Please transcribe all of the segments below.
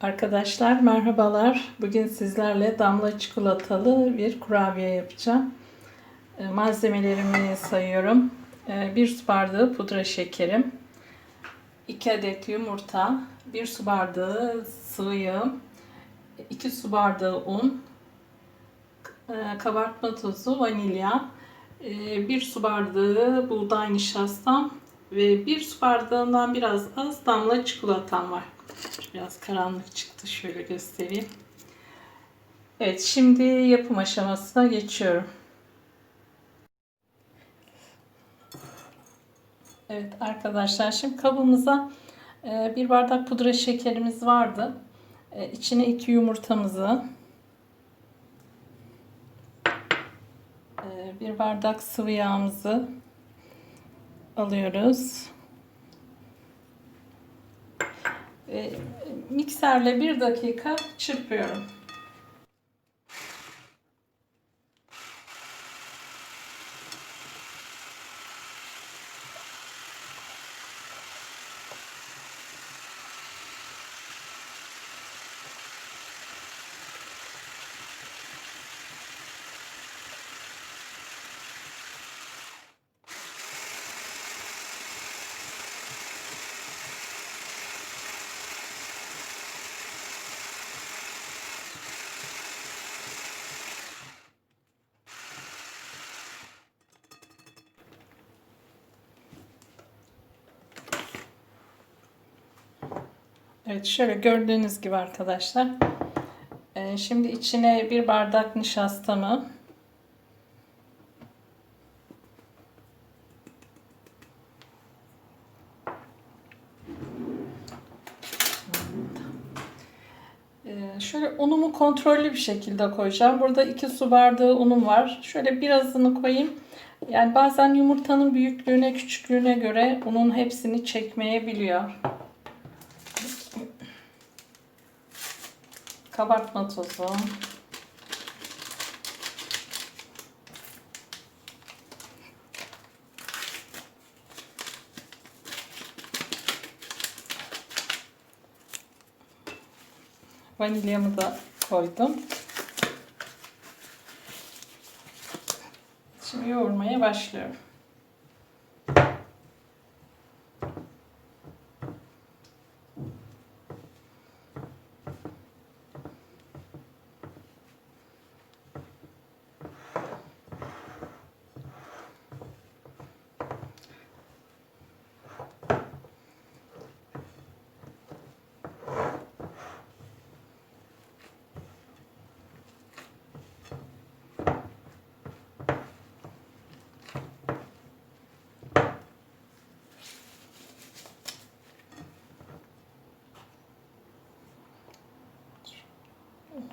Arkadaşlar merhabalar. Bugün sizlerle damla çikolatalı bir kurabiye yapacağım. E, Malzemelerimi sayıyorum. 1 su bardağı pudra şekerim. 2 adet yumurta. 1 su bardağı sıvı yağ. 2 su bardağı un. e, Kabartma tozu, vanilya. 1 su bardağı buğday nişastam. Ve 1 su bardağından biraz az damla çikolatam var. Biraz karanlık çıktı. Şöyle göstereyim. Evet, şimdi yapım aşamasına geçiyorum. Evet arkadaşlar, şimdi kabımıza e, bir bardak pudra şekerimiz vardı. E, İçine iki yumurtamızı, e, bir bardak sıvı yağımızı alıyoruz. E, mikserle bir dakika çırpıyorum. Evet şöyle gördüğünüz gibi arkadaşlar. Ee, şimdi içine bir bardak nişastamı Ee, şöyle unumu kontrollü bir şekilde koyacağım. Burada 2 su bardağı unum var. Şöyle birazını koyayım. Yani bazen yumurtanın büyüklüğüne, küçüklüğüne göre unun hepsini çekmeyebiliyor. Kabartma tozu. Vanilyamı da koydum. Şimdi yoğurmaya başlıyorum.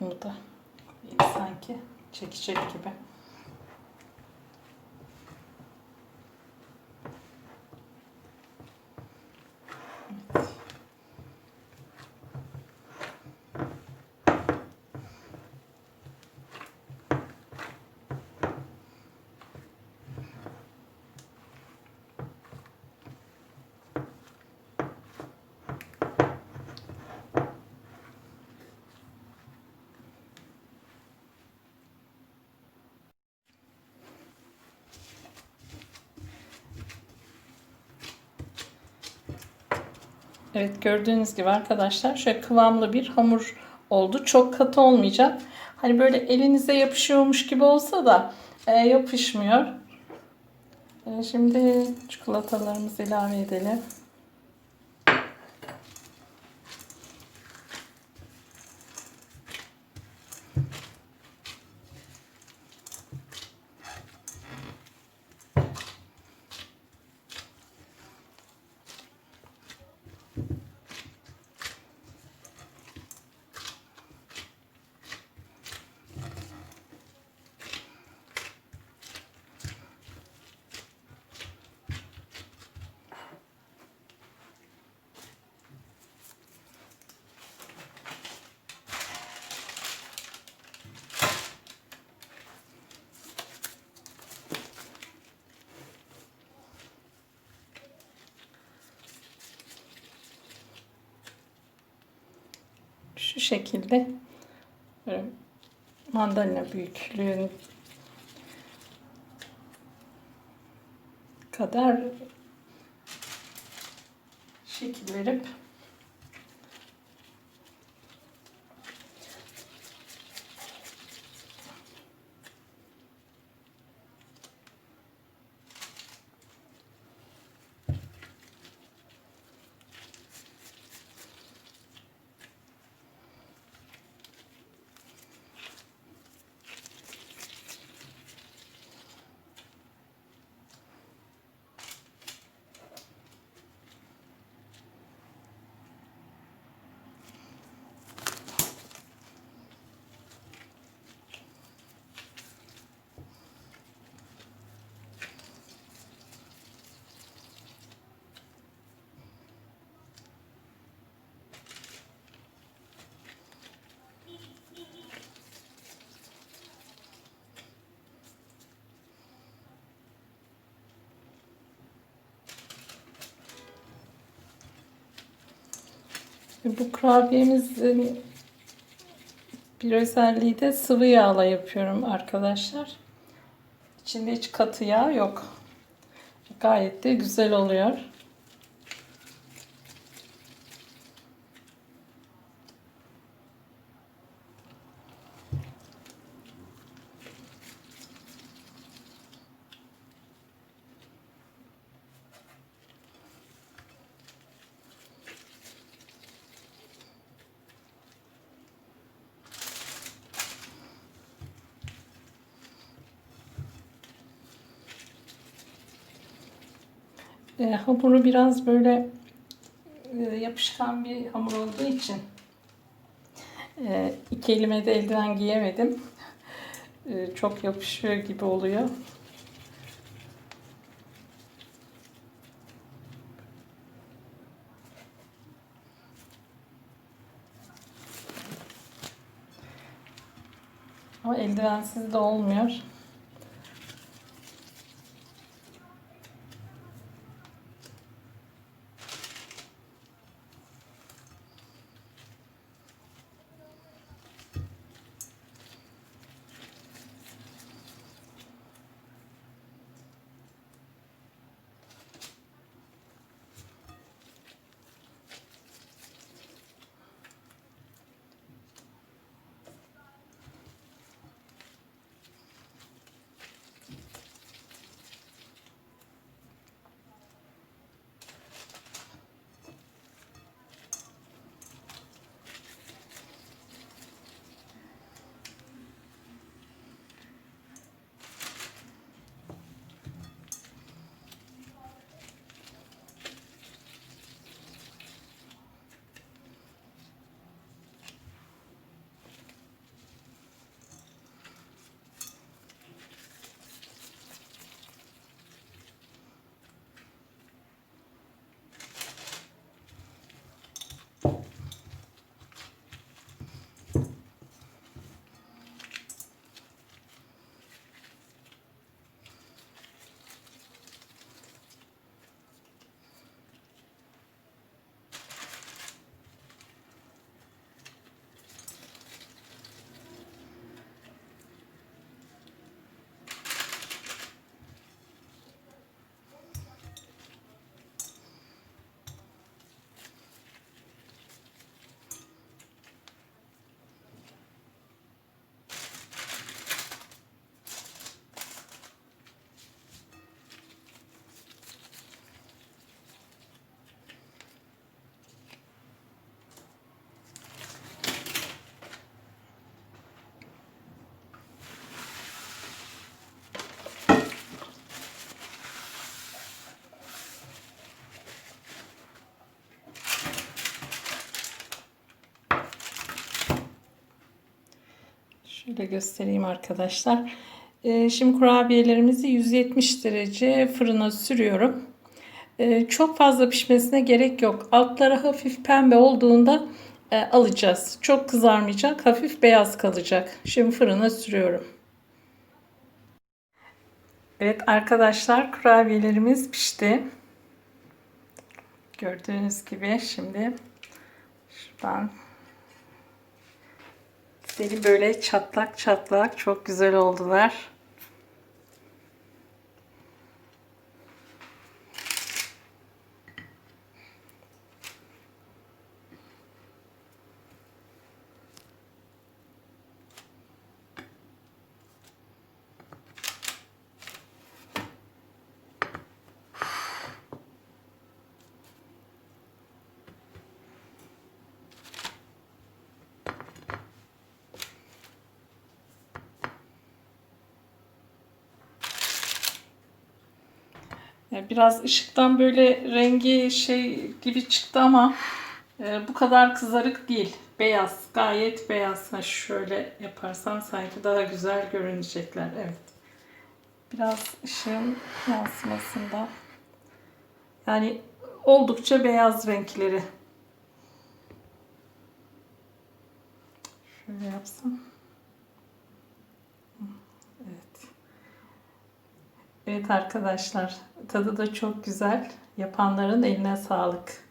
Bunu da sanki çekecek gibi. Evet gördüğünüz gibi arkadaşlar şöyle kıvamlı bir hamur oldu. Çok katı olmayacak. Hani böyle elinize yapışıyormuş gibi olsa da e, yapışmıyor. E, şimdi çikolatalarımızı ilave edelim. Şu şekilde. Mandalina büyüklüğün kadar şekil verip Bu kurabiyemizin bir özelliği de sıvı yağla yapıyorum arkadaşlar. İçinde hiç katı yağ yok. Gayet de güzel oluyor. E, hamuru biraz böyle e, yapışkan bir hamur olduğu için e, iki elime de eldiven giyemedim. E, çok yapışıyor gibi oluyor. Ama eldivensiz de olmuyor. Şöyle göstereyim arkadaşlar. Ee, şimdi kurabiyelerimizi 170 derece fırına sürüyorum. Ee, çok fazla pişmesine gerek yok. Altları hafif pembe olduğunda e, alacağız. Çok kızarmayacak, hafif beyaz kalacak. Şimdi fırına sürüyorum. Evet arkadaşlar kurabiyelerimiz pişti. Gördüğünüz gibi şimdi şuradan Benim böyle çatlak çatlak çok güzel oldular. Biraz ışıktan böyle rengi şey gibi çıktı ama e, bu kadar kızarık değil. Beyaz, gayet beyaz. Ha, şöyle yaparsam sanki daha güzel görünecekler. Evet. Biraz ışığın yansımasında. Yani oldukça beyaz renkleri. Şöyle yapsam. Evet. Evet arkadaşlar, tadı da çok güzel. Yapanların eline sağlık.